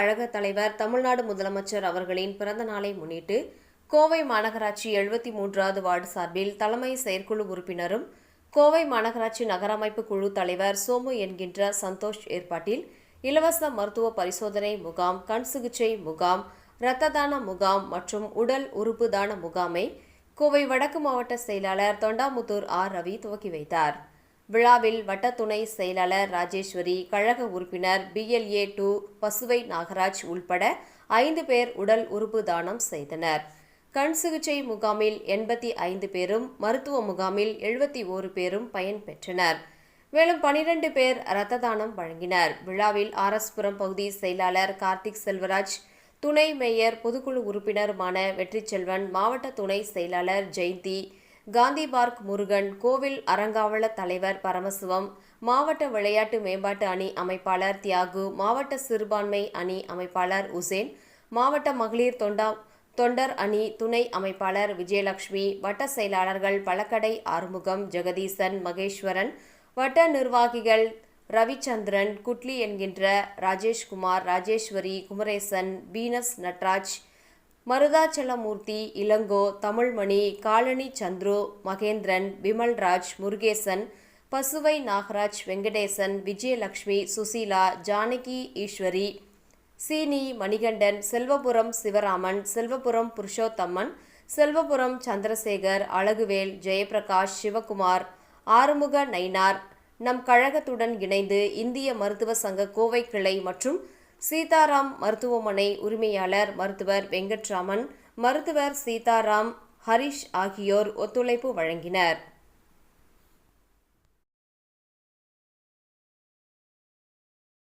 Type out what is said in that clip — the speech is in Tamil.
கழக தலைவர் தமிழ்நாடு முதலமைச்சர் அவர்களின் பிறந்த நாளை முன்னிட்டு கோவை மாநகராட்சி எழுபத்தி மூன்றாவது வார்டு சார்பில் தலைமை செயற்குழு உறுப்பினரும் கோவை மாநகராட்சி நகரமைப்பு குழு தலைவர் சோமு என்கின்ற சந்தோஷ் ஏற்பாட்டில் இலவச மருத்துவ பரிசோதனை முகாம் கண் சிகிச்சை முகாம் இரத்த தான முகாம் மற்றும் உடல் உறுப்பு தான முகாமை கோவை வடக்கு மாவட்ட செயலாளர் தொண்டாமுத்தூர் ஆர் ரவி துவக்கி வைத்தார். விழாவில் வட்ட துணை செயலாளர் ராஜேஸ்வரி கழக உறுப்பினர் பிஎல்ஏ டூ பசுவை நாகராஜ் உள்பட ஐந்து பேர் உடல் உறுப்பு தானம் செய்தனர். கண் சிகிச்சை முகாமில் எண்பத்தி ஐந்து பேரும் மருத்துவ முகாமில் எழுபத்தி ஓரு பேரும் பயன் பெற்றனர். மேலும் பனிரெண்டு பேர் இரத்த தானம் வழங்கினர். விழாவில் ஆரஸ்புரம் பகுதி செயலாளர் கார்த்திக் செல்வராஜ் துணை மேயர் பொதுக்குழு உறுப்பினருமான வெற்றிச்செல்வன் மாவட்ட துணை செயலாளர் ஜெயந்தி காந்தி பார்க் முருகன் கோவில் அறங்காவல தலைவர் பரமசிவம் மாவட்ட விளையாட்டு மேம்பாட்டு அணி அமைப்பாளர் தியாகு மாவட்ட சிறுபான்மை அணி அமைப்பாளர் உசேன் மாவட்ட மகளிர் தொண்டா தொண்டர் அணி துணை அமைப்பாளர் விஜயலட்சுமி வட்ட செயலாளர்கள் பழக்கடை ஆறுமுகம் ஜெகதீசன் மகேஸ்வரன் வட்ட நிர்வாகிகள் ரவிச்சந்திரன் குட்லி என்கின்ற ராஜேஷ்குமார் ராஜேஸ்வரி குமரேசன் பீனஸ் நட்ராஜ் மருதாச்சலமூர்த்தி இளங்கோ தமிழ்மணி காலனி சந்துரு மகேந்திரன் விமல்ராஜ் முருகேசன் பசுவை நாகராஜ் வெங்கடேசன் விஜயலட்சுமி சுசீலா ஜானகி ஈஸ்வரி சீனி மணிகண்டன் செல்வபுரம் சிவராமன் செல்வபுரம் புருஷோத்தம்மன் செல்வபுரம் சந்திரசேகர் அழகுவேல் ஜெயபிரகாஷ் சிவகுமார் ஆறுமுக நைனார் நம் கழகத்துடன் இணைந்து இந்திய மருத்துவ சங்க கோவை கிளை மற்றும் சீதாராம் மருத்துவமனை உரிமையாளர் மருத்துவர் வெங்கட்ராமன் மருத்துவர் சீதாராம் ஹரிஷ் ஆகியோர் ஒத்துழைப்பு வழங்கினர்.